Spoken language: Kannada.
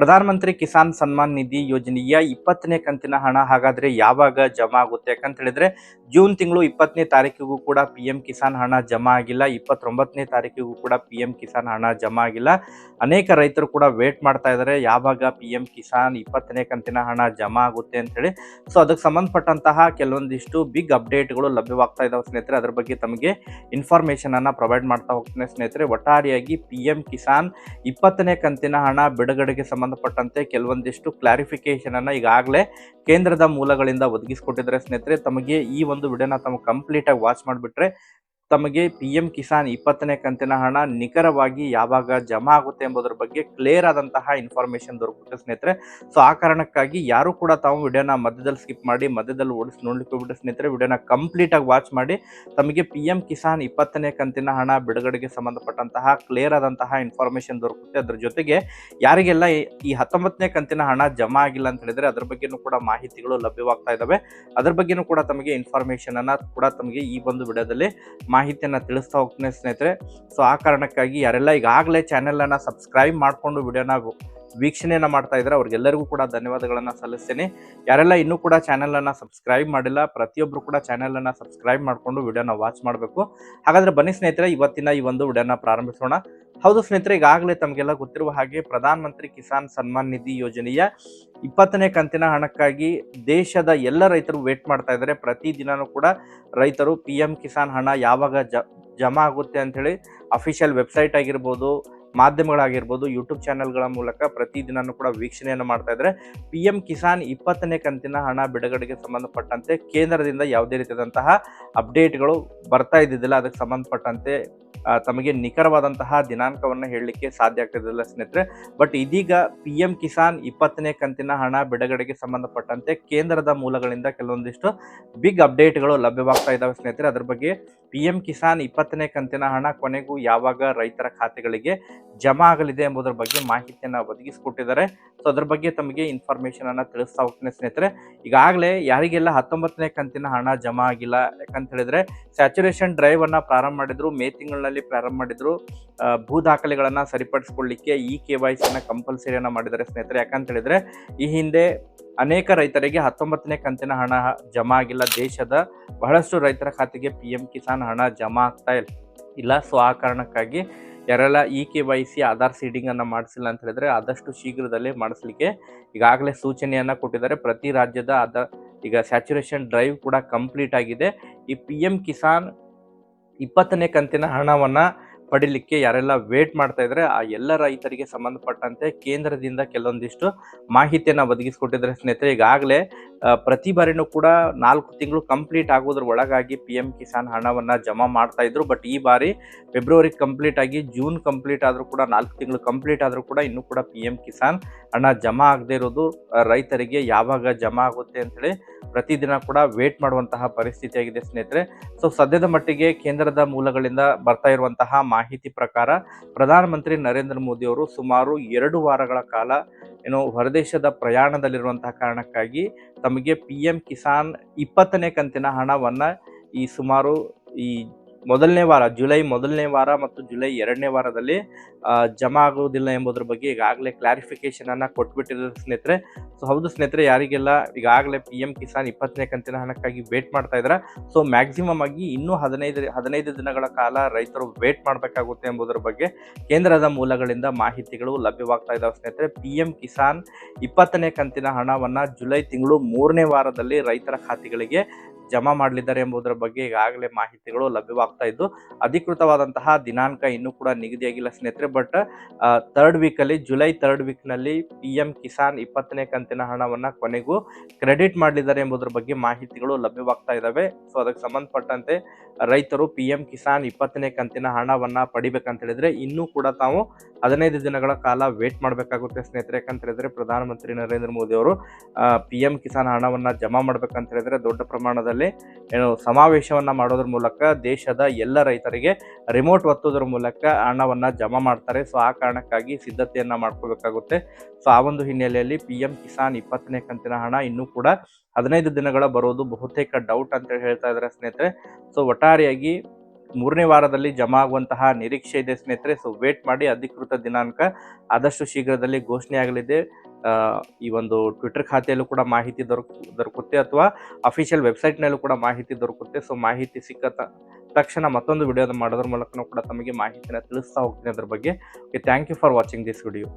ಪ್ರಧಾನಮಂತ್ರಿ ಕಿಸಾನ್ ಸನ್ಮಾನ್ ನಿಧಿ ಯೋಜನೆಯ ಇಪ್ಪತ್ತನೇ ಕಂತಿನ ಹಣ ಹಾಗಾದ್ರೆ ಯಾವಾಗ ಜಮಾ ಆಗುತ್ತೆ ಯಾಕಂತ ಹೇಳಿದ್ರೆ ಜೂನ್ ತಿಂಗಳು ಇಪ್ಪತ್ತನೇ ತಾರೀಕಿಗೂ ಕೂಡ ಪಿ ಕಿಸಾನ್ ಹಣ ಜಮಾ ಆಗಿಲ್ಲ, ಇಪ್ಪತ್ತೊಂಬತ್ತನೇ ತಾರೀಕಿಗೂ ಕೂಡ ಪಿ ಕಿಸಾನ್ ಹಣ ಜಮಾ ಆಗಿಲ್ಲ. ಅನೇಕ ರೈತರು ಕೂಡ ವೇಟ್ ಮಾಡ್ತಾ ಇದ್ದಾರೆ, ಯಾವಾಗ ಪಿ ಕಿಸಾನ್ ಇಪ್ಪತ್ತನೇ ಕಂತಿನ ಹಣ ಜಮಾ ಆಗುತ್ತೆ ಅಂತ ಹೇಳಿ. ಸೊ ಅದಕ್ಕೆ ಸಂಬಂಧಪಟ್ಟಂತಹ ಕೆಲವೊಂದಿಷ್ಟು ಬಿಗ್ ಅಪ್ಡೇಟ್ಗಳು ಲಭ್ಯವಾಗ್ತಾ ಇದಾವೆ ಸ್ನೇಹಿತರೆ. ಅದ್ರ ಬಗ್ಗೆ ತಮಗೆ ಇನ್ಫಾರ್ಮೇಶನ್ ಅನ್ನ ಪ್ರೊವೈಡ್ ಮಾಡ್ತಾ ಹೋಗ್ತೇನೆ ಸ್ನೇಹಿತರೆ. ಒಟ್ಟಾರೆಯಾಗಿ ಪಿ ಕಿಸಾನ್ ಇಪ್ಪತ್ತನೇ ಕಂತಿನ ಹಣ ಬಿಡುಗಡೆಗೆ ಸಂಬಂಧಪಟ್ಟಂತೆ ಕೆಲವೊಂದಿಷ್ಟು ಕ್ಲಾರಿಫಿಕೇಶನ್ ಅನ್ನ ಈಗಾಗಲೇ ಕೇಂದ್ರದ ಮೂಲಗಳಿಂದ ಒದಗಿಸಿಕೊಟ್ಟಿದ್ದಾರೆ ಸ್ನೇಹಿತರೆ. ತಮಗೆ ಈ ಒಂದು ವಿಡಿಯೋನ ತಮ್ಮ ಕಂಪ್ಲೀಟ್ ಆಗಿ ವಾಚ್ ಮಾಡಿಬಿಟ್ರೆ ತಮಗೆ ಪಿ ಎಂ ಕಿಸಾನ್ ಇಪ್ಪತ್ತನೇ ಕಂತಿನ ಹಣ ನಿಖರವಾಗಿ ಯಾವಾಗ ಜಮಾ ಆಗುತ್ತೆ ಎಂಬುದರ ಬಗ್ಗೆ ಕ್ಲಿಯರ್ ಆದಂತಹ ಇನ್ಫಾರ್ಮೇಶನ್ ದೊರಕುತ್ತೆ ಸ್ನೇಹಿತರೆ. ಸೊ ಆ ಕಾರಣಕ್ಕಾಗಿ ಯಾರು ಕೂಡ ತಾವು ವಿಡಿಯೋನ ಮಧ್ಯದಲ್ಲಿ ಸ್ಕಿಪ್ ಮಾಡಿ, ಮಧ್ಯದಲ್ಲಿ ಓಡಿಸಿ ನೋಡ್ಲಿಕ್ಕೆ ಹೋಗ್ಬಿಟ್ಟು ಸ್ನೇಹಿತರೆ ವಿಡಿಯೋನ ಕಂಪ್ಲೀಟ್ ಆಗಿ ವಾಚ್ ಮಾಡಿ, ತಮಗೆ ಪಿ ಎಂ ಕಿಸಾನ್ ಇಪ್ಪತ್ತನೇ ಕಂತಿನ ಹಣ ಬಿಡುಗಡೆಗೆ ಸಂಬಂಧಪಟ್ಟಂತಹ ಕ್ಲಿಯರ್ ಆದಂತಹ ಇನ್ಫಾರ್ಮೇಶನ್ ದೊರಕುತ್ತೆ. ಅದ್ರ ಜೊತೆಗೆ ಯಾರಿಗೆಲ್ಲ ಈ- ಹತ್ತೊಂಬತ್ತನೇ ಕಂತಿನ ಹಣ ಜಮಾ ಆಗಿಲ್ಲ ಅಂತ ಹೇಳಿದ್ರೆ ಅದ್ರ ಬಗ್ಗೆನೂ ಕೂಡ ಮಾಹಿತಿಗಳು ಲಭ್ಯವಾಗ್ತಾ ಇದಾವೆ. ಅದ್ರ ಬಗ್ಗೆನೂ ಕೂಡ ತಮಗೆ ಇನ್ಫಾರ್ಮೇಶನ್ ಅನ್ನ ಕೂಡ ತಮಗೆ ಈ ಒಂದು ವಿಡಿಯೋದಲ್ಲಿ ಮಾಹಿತಿಯನ್ನ ತಿಳಿಸ್ತಾ ಹೋಗ್ತೀನಿ ಸ್ನೇಹಿತರೆ. ಸೊ ಆ ಕಾರಣಕ್ಕಾಗಿ ಯಾರೆಲ್ಲ ಈಗಾಗಲೇ ಚಾನೆಲನ್ನು ಸಬ್ಸ್ಕ್ರೈಬ್ ಮಾಡಿಕೊಂಡು ವಿಡಿಯೋನ ವೀಕ್ಷಣೆಯನ್ನು ಮಾಡ್ತಾ ಇದ್ದಾರೆ ಅವ್ರಿಗೆಲ್ಲರಿಗೂ ಕೂಡ ಧನ್ಯವಾದಗಳನ್ನು ಸಲ್ಲಿಸ್ತೀನಿ. ಯಾರೆಲ್ಲ ಇನ್ನೂ ಕೂಡ ಚಾನೆಲನ್ನು ಸಬ್ಸ್ಕ್ರೈಬ್ ಮಾಡಿಲ್ಲ ಪ್ರತಿಯೊಬ್ಬರು ಕೂಡ ಚಾನೆಲ್ ಅನ್ನ ಸಬ್ಸ್ಕ್ರೈಬ್ ಮಾಡ್ಕೊಂಡು ವಿಡಿಯೋನ ವಾಚ್ ಮಾಡಬೇಕು. ಹಾಗಾದರೆ ಬನ್ನಿ ಸ್ನೇಹಿತರೆ, ಇವತ್ತಿನ ಈ ಒಂದು ವಿಡಿಯೋನ ಪ್ರಾರಂಭಿಸೋಣ. ಹೌದು ಸ್ನೇಹಿತರೆ, ಈಗಾಗಲೇ ತಮಗೆಲ್ಲ ಗೊತ್ತಿರುವ ಹಾಗೆ ಪ್ರಧಾನ ಮಂತ್ರಿ ಕಿಸಾನ್ ಸನ್ಮಾನ್ ನಿಧಿ ಯೋಜನೆಯ ಇಪ್ಪತ್ತನೇ ಕಂತಿನ ಹಣಕ್ಕಾಗಿ ದೇಶದ ಎಲ್ಲ ರೈತರು ವೇಟ್ ಮಾಡ್ತಾ ಇದ್ದಾರೆ. ಪ್ರತಿ ದಿನಾನೂ ಕೂಡ ರೈತರು ಪಿ ಎಂ ಕಿಸಾನ್ ಹಣ ಯಾವಾಗ ಜಮಾ ಆಗುತ್ತೆ ಅಂಥೇಳಿ ಅಫಿಷಿಯಲ್ ವೆಬ್ಸೈಟ್ ಆಗಿರ್ಬೋದು ಮಾಧ್ಯಮಗಳಾಗಿರ್ಬೋದು ಯೂಟ್ಯೂಬ್ ಚಾನೆಲ್ಗಳ ಮೂಲಕ ಪ್ರತಿದಿನನೂ ಕೂಡ ವೀಕ್ಷಣೆಯನ್ನು ಮಾಡ್ತಾ ಇದ್ದಾರೆ ಪಿ ಎಂ ಕಿಸಾನ್ ಇಪ್ಪತ್ತನೇ ಕಂತಿನ ಹಣ ಬಿಡುಗಡೆಗೆ ಸಂಬಂಧಪಟ್ಟಂತೆ ಕೇಂದ್ರದಿಂದ ಯಾವುದೇ ರೀತಿಯಾದಂತಹ ಅಪ್ಡೇಟ್ಗಳು ಬರ್ತಾ ಇದ್ದಿದ್ದಿಲ್ಲ. ಅದಕ್ಕೆ ಸಂಬಂಧಪಟ್ಟಂತೆ ತಮಗೆ ನಿಖರವಾದಂತಹ ದಿನಾಂಕವನ್ನು ಹೇಳಲಿಕ್ಕೆ ಸಾಧ್ಯ ಆಗ್ತಿದ್ದಿಲ್ಲ ಸ್ನೇಹಿತರೆ. ಬಟ್ ಇದೀಗ ಪಿ ಎಂ ಕಿಸಾನ್ ಇಪ್ಪತ್ತನೇ ಕಂತಿನ ಹಣ ಬಿಡುಗಡೆಗೆ ಸಂಬಂಧಪಟ್ಟಂತೆ ಕೇಂದ್ರದ ಮೂಲಗಳಿಂದ ಕೆಲವೊಂದಿಷ್ಟು ಬಿಗ್ ಅಪ್ಡೇಟ್ಗಳು ಲಭ್ಯವಾಗ್ತಾ ಇದ್ದಾವೆ ಸ್ನೇಹಿತರೆ. ಅದ್ರ ಬಗ್ಗೆ ಪಿ ಎಂ ಕಿಸಾನ್ ಇಪ್ಪತ್ತನೇ ಕಂತಿನ ಹಣ ಕೊನೆಗೂ ಯಾವಾಗ ರೈತರ ಖಾತೆಗಳಿಗೆ ಜಮಾ ಆಗಲಿದೆ ಎಂಬುದರ ಬಗ್ಗೆ ಮಾಹಿತಿಯನ್ನು ಒದಗಿಸಿಕೊಟ್ಟಿದ್ದಾರೆ. ಸೊ ಅದ್ರ ಬಗ್ಗೆ ತಮಗೆ ಇನ್ಫಾರ್ಮೇಶನ್ ಅನ್ನ ತಿಳಿಸ್ತಾ ಹೋಗ್ತೇನೆ ಸ್ನೇಹಿತರೆ. ಈಗಾಗಲೇ ಯಾರಿಗೆಲ್ಲ ಹತ್ತೊಂಬತ್ತನೇ ಕಂತಿನ ಹಣ ಜಮಾ ಆಗಿಲ್ಲ ಯಾಕಂತ ಹೇಳಿದ್ರೆ, ಸ್ಯಾಚುರೇಷನ್ ಡ್ರೈವ್ ಅನ್ನ ಪ್ರಾರಂಭ ಮಾಡಿದ್ರು, ಮೇ ತಿಂಗಳಲ್ಲಿ ಪ್ರಾರಂಭ ಮಾಡಿದ್ರು. ಭೂ ದಾಖಲೆಗಳನ್ನ ಸರಿಪಡಿಸಿಕೊಳ್ಳಿಕ್ಕೆ ಈ ಕೆ ವೈ ಸಿನ ಕಂಪಲ್ಸರಿಯನ್ನು ಮಾಡಿದ್ದಾರೆ ಸ್ನೇಹಿತರೆ. ಯಾಕಂತ ಹೇಳಿದ್ರೆ, ಈ ಹಿಂದೆ ಅನೇಕ ರೈತರಿಗೆ ಹತ್ತೊಂಬತ್ತನೇ ಕಂತಿನ ಹಣ ಜಮಾ ಆಗಿಲ್ಲ. ದೇಶದ ಬಹಳಷ್ಟು ರೈತರ ಖಾತೆಗೆ ಪಿ ಎಂ ಕಿಸಾನ್ ಹಣ ಜಮಾ ಆಗ್ತಾ ಇಲ್ಲ. ಸೊ ಆ ಕಾರಣಕ್ಕಾಗಿ ಯಾರೆಲ್ಲ E K Y C Aadhaar ಸೀಡಿಂಗನ್ನು ಮಾಡಿಸಿಲ್ಲ ಅಂತ ಹೇಳಿದರೆ ಆದಷ್ಟು ಶೀಘ್ರದಲ್ಲೇ ಮಾಡಿಸ್ಲಿಕ್ಕೆ ಈಗಾಗಲೇ ಸೂಚನೆಯನ್ನು ಕೊಟ್ಟಿದ್ದಾರೆ. ಪ್ರತಿ ರಾಜ್ಯದ ಅದ ಈಗ ಸ್ಯಾಚುರೇಷನ್ ಡ್ರೈವ್ ಕೂಡ ಕಂಪ್ಲೀಟ್ ಆಗಿದೆ. ಈ ಪಿ ಎಂ ಕಿಸಾನ್ ಇಪ್ಪತ್ತನೇ ಕಂತಿನ ಹಣವನ್ನು ಪಡಿಲಿಕ್ಕೆ ಯಾರೆಲ್ಲ ವೇಟ್ ಮಾಡ್ತಾ ಇದ್ದಾರೆ ಆ ಎಲ್ಲ ರೈತರಿಗೆ ಸಂಬಂಧಪಟ್ಟಂತೆ ಕೇಂದ್ರದಿಂದ ಕೆಲವೊಂದಿಷ್ಟು ಮಾಹಿತಿಯನ್ನು ಒದಗಿಸಿಕೊಟ್ಟಿದ್ದಾರೆ ಸ್ನೇಹಿತರೆ. ಈಗಾಗಲೇ ಪ್ರತಿ ಬಾರಿನೂ ಕೂಡ ನಾಲ್ಕು ತಿಂಗಳು ಕಂಪ್ಲೀಟ್ ಆಗೋದ್ರ ಒಳಗಾಗಿ ಪಿ ಎಂ ಕಿಸಾನ್ ಹಣವನ್ನು ಜಮಾ ಮಾಡ್ತಾ ಇದ್ರು. ಬಟ್ ಈ ಬಾರಿ ಫೆಬ್ರವರಿ ಕಂಪ್ಲೀಟ್ ಆಗಿ ಜೂನ್ ಕಂಪ್ಲೀಟ್ ಆದರೂ ಕೂಡ ನಾಲ್ಕು ತಿಂಗಳು ಕಂಪ್ಲೀಟ್ ಆದರೂ ಕೂಡ ಇನ್ನೂ ಕೂಡ ಪಿ ಎಂ ಕಿಸಾನ್ ಹಣ ಜಮಾ ಆಗದೆ ಇರೋದು ರೈತರಿಗೆ ಯಾವಾಗ ಜಮಾ ಆಗುತ್ತೆ ಅಂತೇಳಿ ಪ್ರತಿದಿನ ಕೂಡ ವೇಟ್ ಮಾಡುವಂತಹ ಪರಿಸ್ಥಿತಿ ಆಗಿದೆ ಸ್ನೇಹಿತರೆ. ಸೊ ಸದ್ಯದ ಮಟ್ಟಿಗೆ ಕೇಂದ್ರದ ಮೂಲಗಳಿಂದ ಬರ್ತಾ ಇರುವಂತಹ ಮಾಹಿತಿ ಪ್ರಕಾರ ಪ್ರಧಾನಮಂತ್ರಿ ನರೇಂದ್ರ ಮೋದಿ ಅವರು ಸುಮಾರು ಎರಡು ವಾರಗಳ ಕಾಲ ಏನು ಹೊರದೇಶದ ಪ್ರಯಾಣದಲ್ಲಿರುವಂತಹ ಕಾರಣಕ್ಕಾಗಿ ತಮಗೆ ಪಿ ಎಂ ಕಿಸಾನ್ ಇಪ್ಪತ್ತನೇ ಕಂತಿನ ಹಣವನ್ನು ಈ ಸುಮಾರು ಈ ಮೊದಲನೇ ವಾರ, ಜುಲೈ ಮೊದಲನೇ ವಾರ ಮತ್ತು ಜುಲೈ ಎರಡನೇ ವಾರದಲ್ಲಿ ಜಮಾ ಆಗುವುದಿಲ್ಲ ಎಂಬುದರ ಬಗ್ಗೆ ಈಗಾಗಲೇ ಕ್ಲಾರಿಫಿಕೇಶನ್ ಅನ್ನ ಕೊಟ್ಬಿಟ್ಟಿದ್ದಾರೆ ಸ್ನೇಹಿತರೆ. ಸೊ ಹೌದು ಸ್ನೇಹಿತರೆ, ಯಾರಿಗೆಲ್ಲ ಈಗಾಗಲೇ ಪಿ ಎಂ ಕಿಸಾನ್ ಇಪ್ಪತ್ತನೇ ಕಂತಿನ ಹಣಕ್ಕಾಗಿ ವೇಟ್ ಮಾಡ್ತಾ ಇದ್ರ ಸೊ ಮ್ಯಾಕ್ಸಿಮಮ್ ಆಗಿ ಇನ್ನೂ ಹದಿನೈದು ಹದಿನೈದು ದಿನಗಳ ಕಾಲ ರೈತರು ವೇಟ್ ಮಾಡಬೇಕಾಗುತ್ತೆ ಎಂಬುದರ ಬಗ್ಗೆ ಕೇಂದ್ರದ ಮೂಲಗಳಿಂದ ಮಾಹಿತಿಗಳು ಲಭ್ಯವಾಗ್ತಾ ಇದಾವೆ ಸ್ನೇಹಿತರೆ. ಪಿ ಎಂ ಕಿಸಾನ್ ಇಪ್ಪತ್ತನೇ ಕಂತಿನ ಹಣವನ್ನ ಜುಲೈ ತಿಂಗಳು ಮೂರನೇ ವಾರದಲ್ಲಿ ರೈತರ ಖಾತೆಗಳಿಗೆ ಜಮಾ ಮಾಡಲಿದ್ದಾರೆ ಎಂಬುದರ ಬಗ್ಗೆ ಈಗಾಗಲೇ ಮಾಹಿತಿಗಳು ಲಭ್ಯವಾಗ್ತಾ ಇದ್ದು, ಅಧಿಕೃತವಾದಂತಹ ದಿನಾಂಕ ಇನ್ನೂ ಕೂಡ ನಿಗದಿಯಾಗಿಲ್ಲ ಸ್ನೇಹಿತರೆ ಬಟ್ ವೀಕ್ ವೀಕಲ್ಲಿ ಜುಲೈ ಥರ್ಡ್ ವೀಕ್ನಲ್ಲಿ ಪಿ ಎಂ ಕಿಸಾನ್ ಇಪ್ಪತ್ತನೇ ಕಂತಿನ ಹಣವನ್ನ ಕೊನೆಗೂ ಕ್ರೆಡಿಟ್ ಮಾಡಲಿದ್ದಾರೆ ಎಂಬುದರ ಬಗ್ಗೆ ಮಾಹಿತಿಗಳು ಲಭ್ಯವಾಗ್ತಾ ಇದ್ದಾವೆ ಸೊ ಅದಕ್ಕೆ ಸಂಬಂಧಪಟ್ಟಂತೆ ರೈತರು ಪಿ ಎಂ ಕಿಸಾನ್ ಇಪ್ಪತ್ತನೇ ಕಂತಿನ ಹಣವನ್ನ ಪಡಿಬೇಕಂತ ಹೇಳಿದ್ರೆ ಇನ್ನೂ ಕೂಡ ತಾವು ಹದಿನೈದು ದಿನಗಳ ಕಾಲ ವೇಟ್ ಮಾಡಬೇಕಾಗುತ್ತೆ ಸ್ನೇಹಿತರೆ. ಯಾಕಂತ ಹೇಳಿದ್ರೆ ಪ್ರಧಾನಮಂತ್ರಿ ನರೇಂದ್ರ ಮೋದಿ ಅವರು ಪಿ ಎಂ ಕಿಸಾನ್ ಹಣವನ್ನ ಜಮಾ ಮಾಡ್ಬೇಕಂತ ಹೇಳಿದ್ರೆ ದೊಡ್ಡ ಪ್ರಮಾಣದಲ್ಲಿ, ಏನು, ಸಮಾವೇಶವನ್ನ ಮಾಡೋದ್ರ ಮೂಲಕ ದೇಶದ ಎಲ್ಲ ರೈತರಿಗೆ ರಿಮೋಟ್ ಒತ್ತೋದ್ರ ಮೂಲಕ ಹಣವನ್ನ ಜಮಾ ಮಾಡ್ತಾರೆ. ಸೊ ಆ ಕಾರಣಕ್ಕಾಗಿ ಸಿದ್ಧತೆಯನ್ನ ಮಾಡ್ಕೋಬೇಕಾಗುತ್ತೆ. ಸೊ ಆ ಒಂದು ಹಿನ್ನೆಲೆಯಲ್ಲಿ ಪಿ ಎಂ ಕಿಸಾನ್ ಇಪ್ಪತ್ತನೇ ಕಂತಿನ ಹಣ ಇನ್ನೂ ಕೂಡ ಹದಿನೈದು ದಿನಗಳ ಬರೋದು ಬಹುತೇಕ ಡೌಟ್ ಅಂತ ಹೇಳಿ ಹೇಳ್ತಾ ಇದ್ದಾರೆ ಸ್ನೇಹಿತರೆ. ಸೊ ಒಟ್ಟಾರೆಯಾಗಿ ಮೂರನೇ ವಾರದಲ್ಲಿ ಜಮಾ ಆಗುವಂತಹ ನಿರೀಕ್ಷೆ ಇದೆ ಸ್ನೇಹಿತರೆ. ಸೊ ವೇಟ್ ಮಾಡಿ ಅಧಿಕೃತ ದಿನಾಂಕ ಆದಷ್ಟು ಶೀಘ್ರದಲ್ಲಿ ಘೋಷಣೆ ಆಗಲಿದೆ. ಈ ಒಂದು ಟ್ವಿಟರ್ ಖಾತೆಯಲ್ಲೂ ಕೂಡ ಮಾಹಿತಿ ದೊರಕು, ದೊರಕುತ್ತೆ ಅಥವಾ ಅಫಿಷಿಯಲ್ ವೆಬ್ಸೈಟ್ನಲ್ಲೂ ಕೂಡ ಮಾಹಿತಿ ದೊರಕುತ್ತೆ. ಸೊ ಮಾಹಿತಿ ಸಿಕ್ಕ ತಕ್ಷಣ ಮತ್ತೊಂದು ವಿಡಿಯೋದ ಮಾಡೋದ್ರ ಮೂಲಕ ಕೂಡ ತಮಗೆ ಮಾಹಿತಿನ ತಿಳಿಸ್ತಾ ಹೋಗ್ತೀನಿ ಅದ್ರ ಬಗ್ಗೆ. Okay thank you for watching this video